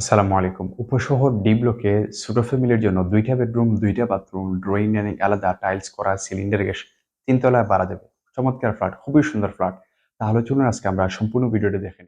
আসসালামু আলাইকুম। উপশহর ডি ব্লকে ছোট ফ্যামিলির জন্য দুইটা বেডরুম, দুইটা বাথরুম, ড্রয়িং ডাইনিং আলাদা টাইলস করা, সিলিন্ডার গ্যাস তিনতলায় বাড়া দেবে। চমৎকার ফ্ল্যাট, খুবই সুন্দর ফ্ল্যাট। তাহলে চলুন আজকে আমরা সম্পূর্ণ ভিডিওটি দেখেন